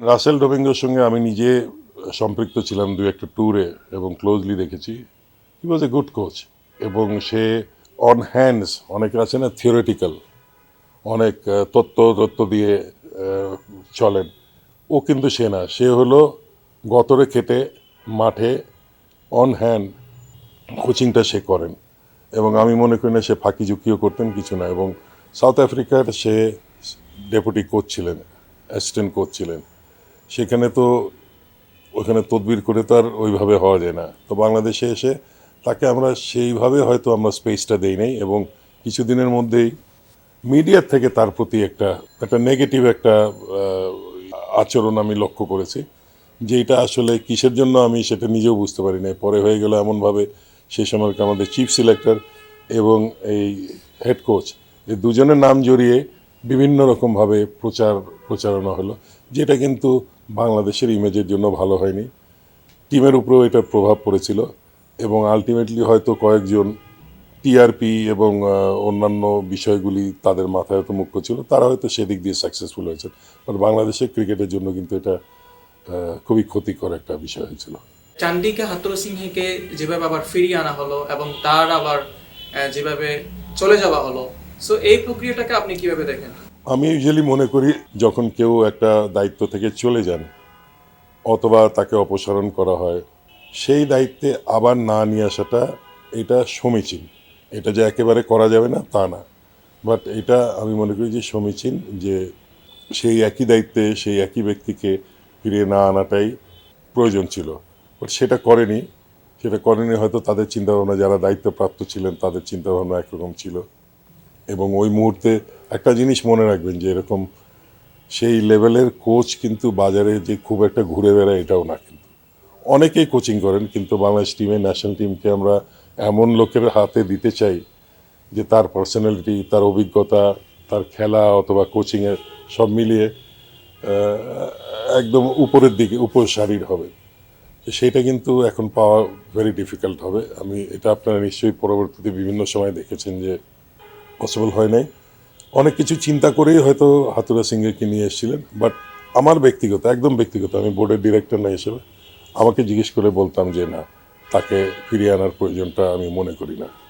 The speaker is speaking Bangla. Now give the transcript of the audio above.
রাসেল ডোমিঙ্গোর সঙ্গে আমি নিজে সম্পৃক্ত ছিলাম দু একটা ট্যুরে এবং ক্লোজলি দেখেছি। হি ওয়াজ এ গুড কোচ এবং সে অন হ্যান্ডস অনেকে আছে না থিওরিটিক্যাল অনেক তত্ত্ব তত্ত্ব দিয়ে চলেন। ও কিন্তু সে না, সে হলো গতরে খেটে, মাঠে অন হ্যান্ড কোচিংটা সে করেন এবং আমি মনে করি না সে ফাঁকি ঝুঁকিও করতেন, কিছু না এবং সাউথ আফ্রিকার সে ডেপুটি কোচ ছিলেন অ্যাসিস্ট্যান্ট কোচ ছিলেন। সেখানে তো ওখানে তদবির করে তো আর ওইভাবে হওয়া যায় না। তো বাংলাদেশে এসে তাকে আমরা সেইভাবে হয়তো আমরা স্পেসটা দেই নাই এবং কিছুদিনের মধ্যেই মিডিয়ার থেকে তার প্রতি একটা একটা নেগেটিভ একটা আচরণ আমি লক্ষ্য করেছি। যেটা আসলে কিসের জন্য আমি সেটা নিজেও বুঝতে পারি না পরে হয়ে গেল এমনভাবে সে সময়কে আমাদের চিফ সিলেক্টর এবং এই হেড কোচ এই দুজনের নাম জড়িয়ে বিভিন্ন রকমভাবে প্রচার প্রচারণা হলো, যেটা কিন্তু বাংলাদেশের ইমেজের জন্য ভালো হয়নি। টিমের উপরেও এটার প্রভাব পড়েছিল এবং আলটিমেটলি হয়তো কয়েকজন টিআরপি এবং অন্যান্য বিষয়গুলি তাদের মাথায় হয়তো মুখ্য ছিল, তারা হয়তো সেদিক দিয়ে সাকসেসফুল হয়েছে বাট বাংলাদেশের ক্রিকেটের জন্য কিন্তু এটা খুবই ক্ষতিকর একটা বিষয় হয়েছিল। চান্ডিকে হাতুরু সিংহকে যেভাবে আবার ফিরিয়ে আনা হলো এবং তার আবার যেভাবে চলে যাওয়া হলো সো এই প্রক্রিয়াটাকে আপনি কীভাবে দেখেন? আমি ইউজুয়ালি মনে করি যখন কেউ একটা দায়িত্ব থেকে চলে যান অথবা তাকে অপসারণ করা হয়, সেই দায়িত্বে আবার না নিয়ে আসাটা এটা সমীচীন। এটা যে একেবারে করা যাবে না, তা না। বাট এটা আমি মনে করি যে সমীচীন যে সেই একই দায়িত্বে সেই একই ব্যক্তিকে ফিরিয়ে না আনাটাই প্রয়োজন ছিল। বাট সেটা করেনি। সেটা করেনি হয়তো তাদের চিন্তাভাবনা, যারা দায়িত্বপ্রাপ্ত ছিলেন তাদের চিন্তাভাবনা একরকম ছিল। এবং ওই মুহূর্তে একটা জিনিস মনে রাখবেন যে এরকম সেই লেভেলের কোচ কিন্তু বাজারে যে খুব একটা ঘুরে বেড়ায় এটাও না কিন্তু। অনেকেই কোচিং করেন কিন্তু বাংলাদেশ টিমে ন্যাশনাল টিমকে আমরা এমন লোকের হাতে দিতে চাই যে তার পার্সোনালিটি তার অভিজ্ঞতা, তার খেলা অথবা কোচিংয়ের সব মিলিয়ে একদম উপরের দিকে উপর সারির হবে সেটা কিন্তু এখন পাওয়া ভেরি ডিফিকাল্ট হবে। আমি এটা আপনারা নিশ্চয়ই পরবর্তীতে বিভিন্ন সময় দেখেছেন যে পসিবল হয় নাই। অনেক কিছু চিন্তা করেই হয়তো হাতুরা সিংহকে নিয়ে এসেছিলেন বাট আমার ব্যক্তিগত, একদম ব্যক্তিগত, আমি বোর্ডের ডিরেক্টর না হিসেবে আমাকে জিজ্ঞেস করে বলতাম যে না, তাকে ফিরিয়ে আনার প্রয়োজনটা আমি মনে করি না।